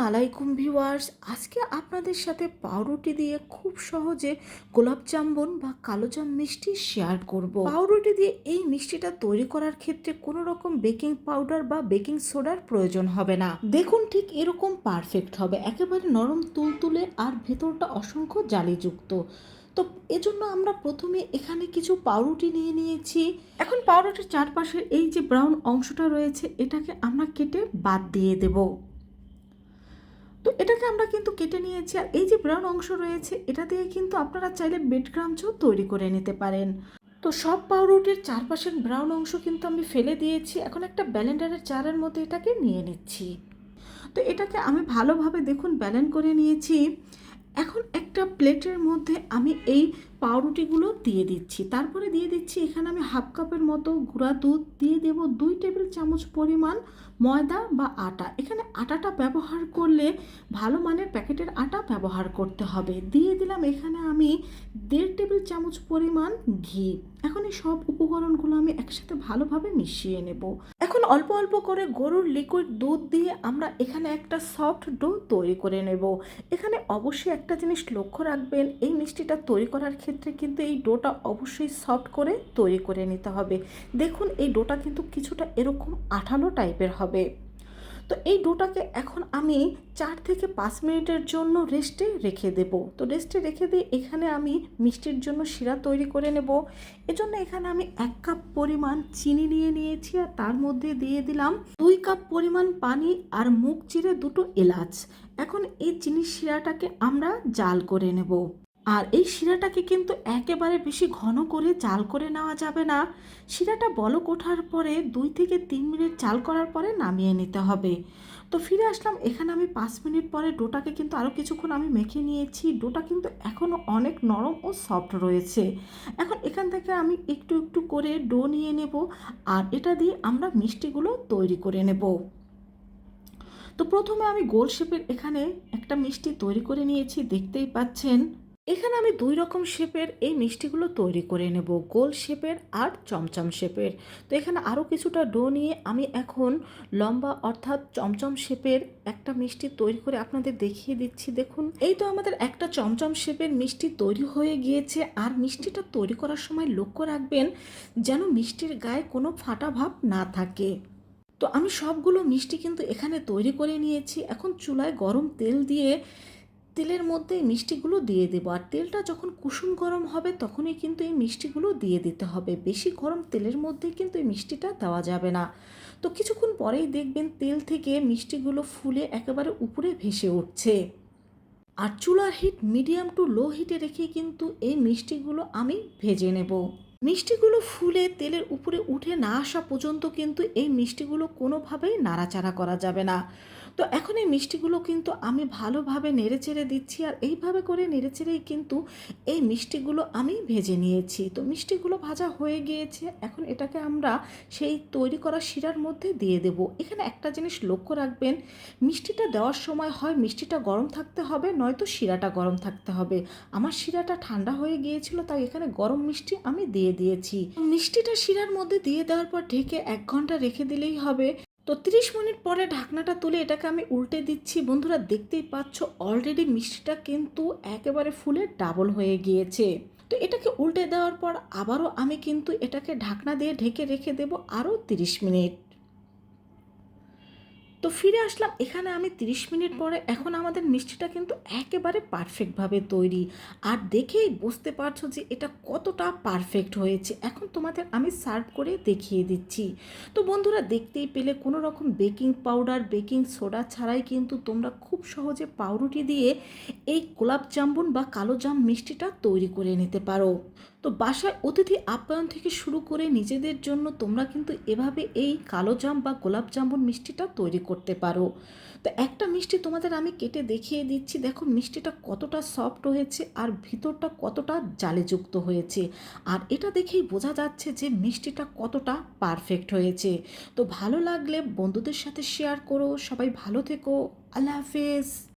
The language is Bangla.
আলাইকুম ভিউয়ার্স, আজকে আপনাদের সাথে পাউরুটি দিয়ে খুব সহজে গোলাপ জামুন বা কালোজাম মিষ্টি শেয়ার করব। পাউরুটি দিয়ে এই মিষ্টিটা তৈরি করার ক্ষেত্রে কোনো রকম বেকিং পাউডার বা বেকিং সোডার প্রয়োজন হবে না। দেখুন ঠিক এরকম পারফেক্ট হবে। একেবারে নরম তুলতুলে আর ভেতরটা অসংখ্য জালিযুক্ত। তো এজন্য আমরা প্রথমে এখানে কিছু পাউরুটি নিয়ে নিয়েছি। এখন পাউরুটির চারপাশের এই যে ব্রাউন অংশটা রয়েছে, এটাকে আমরা কেটে বাদ দিয়ে দেবো। তো এটাকে আমরা কিন্তু কেটে নিয়েছি আর এই যে ব্রাউন অংশ রয়েছে, এটা দিয়ে কিন্তু আপনারা চাইলে বেড ক্রাঞ্চও তৈরি করে নিতে পারেন। তো সব পাউরুটির চারপাশের ব্রাউন অংশ কিন্তু আমি ফেলে দিয়েছি, এখন একটা ব্যালেন্ডারের চারের মধ্যে এটাকে নিয়ে নিচ্ছি। তো এটাকে আমি ভালোভাবে দেখুন ব্যালেন্ড করে নিয়েছি। এখন একটা প্লেটের মধ্যে আমি এই পাউরুটিগুলো দিয়ে দিচ্ছি। তারপরে দিয়ে দিচ্ছি এখানে আমি হাফ কাপের মতো গুঁড়া দুধ। দিয়ে দেব দুই টেবিল চামচ পরিমাণ ময়দা বা আটা। এখানে আটাটা ব্যবহার করলে ভালো মানের প্যাকেটের আটা ব্যবহার করতে হবে। দিয়ে দিলাম এখানে আমি দেড় টেবিল চামচ পরিমাণ ঘি। এখন এই সব উপকরণগুলো আমি একসাথে ভালোভাবে মিশিয়ে নেব। এখন অল্প অল্প করে গরুর লিকুইড দুধ দিয়ে আমরা এখানে একটা সফট ডো তৈরি করে নেব। এখানে অবশ্যই একটা জিনিস লক্ষ্য রাখবেন, এই মিষ্টিটা তৈরি করার ক্ষেত্রে কিন্তু এই ডোটা অবশ্যই সফট করে তৈরি করে নিতে হবে। দেখুন, এই ডোটা কিন্তু কিছুটা এরকম আঠালো টাইপের হবে। তো এই ডোটাকে এখন আমি চার থেকে পাঁচ মিনিটের জন্য রেস্টে রেখে দেব। তো রেস্টে রেখে দিয়ে এখানে আমি মিষ্টির জন্য শিরা তৈরি করে নেব। এজন্য এখানে আমি এক কাপ পরিমাণ চিনি নিয়ে নিয়েছি আর তার মধ্যে দিয়ে দিলাম দুই কাপ পরিমাণ পানি আর মুখ চিরে দুটো এলাচ। এখন এই চিনির শিরাটাকে আমরা জাল করে নেব। আর এই শিরাটাকে কিন্তু একেবারে বেশি ঘন করে চাল করে নেওয়া যাবে না। শিরাটা বলক ওঠার পরে দুই থেকে তিন মিনিট চাল করার পরে নামিয়ে নিতে হবে। তো ফিরে আসলাম, এখানে আমি পাঁচ মিনিট পরে ডোটাকে কিন্তু আরও কিছুক্ষণ আমি মেখে নিয়েছি। ডোটা কিন্তু এখনও অনেক নরম ও সফট রয়েছে। এখন এখান থেকে আমি একটু একটু করে ডো নিয়ে নেব আর এটা দিয়ে আমরা মিষ্টিগুলো তৈরি করে নেব। তো প্রথমে আমি গোল শেপের এখানে একটা মিষ্টি তৈরি করে নিয়েছি, দেখতেই পাচ্ছেন। এখানে আমি দুই রকম শেপের এই মিষ্টিগুলো তৈরি করে নেব, গোল শেপের আর চমচম শেপের। তো এখানে আরও কিছুটা ডো নিয়ে আমি এখন লম্বা অর্থাৎ চমচম শেপের একটা মিষ্টি তৈরি করে আপনাদের দেখিয়ে দিচ্ছি, দেখুন। এই তো আমাদের একটা চমচম শেপের মিষ্টি তৈরি হয়ে গিয়েছে, আর মিষ্টিটা তৈরি করার সময় লক্ষ্য রাখবেন যেন মিষ্টির গায়ে কোনো ফাটা ভাব না থাকে। তো আমি সবগুলো মিষ্টি কিন্তু এখানে তৈরি করে নিয়েছি। এখন চুলায় গরম তেল দিয়ে তেলের মধ্যে এই মিষ্টিগুলো দিয়ে দেবো। আর তেলটা যখন কুসুম গরম হবে, তখনই কিন্তু এই মিষ্টিগুলো দিয়ে দিতে হবে। বেশি গরম তেলের মধ্যে কিন্তু এই মিষ্টিটা দেওয়া যাবে না। তো কিছুক্ষণ পরেই দেখবেন তেল থেকে মিষ্টিগুলো ফুলে একেবারে উপরে ভেসে উঠছে। আর চুলার হিট মিডিয়াম টু লো হিটে রেখে কিন্তু এই মিষ্টিগুলো আমি ভেজে নেব। মিষ্টিগুলো ফুলে তেলের উপরে উঠে না আসা পর্যন্ত কিন্তু এই মিষ্টিগুলো কোনোভাবেই নাড়াচাড়া করা যাবে না। তো এখন এই মিষ্টিগুলো কিন্তু আমি ভালোভাবে নেড়েচেড়ে দিচ্ছি আর এইভাবে করে নেড়েচেড়েই কিন্তু এই মিষ্টিগুলো আমি ভেজে নিয়েছি। তো মিষ্টিগুলো ভাজা হয়ে গিয়েছে, এখন এটাকে আমরা সেই তৈরি করা শিরার মধ্যে দিয়ে দেব। এখানে একটা জিনিস লক্ষ্য রাখবেন, মিষ্টিটা দেওয়ার সময় হয় মিষ্টিটা গরম থাকতে হবে, নয়তো শিরাটা গরম থাকতে হবে। আমার শিরাটা ঠান্ডা হয়ে গিয়েছিল, তাই এখানে গরম মিষ্টি আমি দিয়ে দিয়েছি। মিষ্টিটা শিরার মধ্যে দিয়ে দেওয়ার পর ঢেকে এক ঘণ্টা রেখে দিলেই হবে। তো তিরিশ মিনিট পরে ঢাকনাটা তুলে এটাকে আমি উল্টে দিচ্ছি। বন্ধুরা, দেখতেই পাচ্ছ অলরেডি মিষ্টিটা কিন্তু একেবারে ফুলে ডাবল হয়ে গিয়েছে। তো এটাকে উল্টে দেওয়ার পর আবারও আমি কিন্তু এটাকে ঢাকনা দিয়ে ঢেকে রেখে দেব আরও তিরিশ মিনিট। তো ফিরে আসলাম, এখানে আমি 30 মিনিট পরে। এখন আমাদের মিষ্টিটা কিন্তু একেবারে পারফেক্টভাবে তৈরি। আর দেখেই বুঝতে পারছ যে এটা কতটা পারফেক্ট হয়েছে। এখন তোমাদের আমি সার্ভ করে দেখিয়ে দিচ্ছি। তো বন্ধুরা, দেখতেই পেলে কোনো রকম বেকিং পাউডার বেকিং সোডা ছাড়াই কিন্তু তোমরা খুব সহজে পাউরুটি দিয়ে এই গোলাপ জামুন বা কালো জাম মিষ্টিটা তৈরি করে নিতে পারো। তো বাসায় অতিথি আপ্যায়ন থেকে শুরু করে নিজেদের জন্য তোমরা কিন্তু এভাবে এই কালো জাম বা গোলাপ জামুন মিষ্টিটা তৈরি করতে পারো। তো একটা মিষ্টি তোমাদের আমি কেটে দেখিয়ে দিচ্ছি। দেখো, মিষ্টিটা কতটা সফট হয়েছে আর ভিতরটা কতটা জালেযুক্ত হয়েছে। আর এটা দেখেই বোঝা যাচ্ছে যে মিষ্টিটা কতটা পারফেক্ট হয়েছে। তো ভালো লাগলে বন্ধুদের সাথে শেয়ার করো। সবাই ভালো থেকো। আল্লাহ হাফেজ।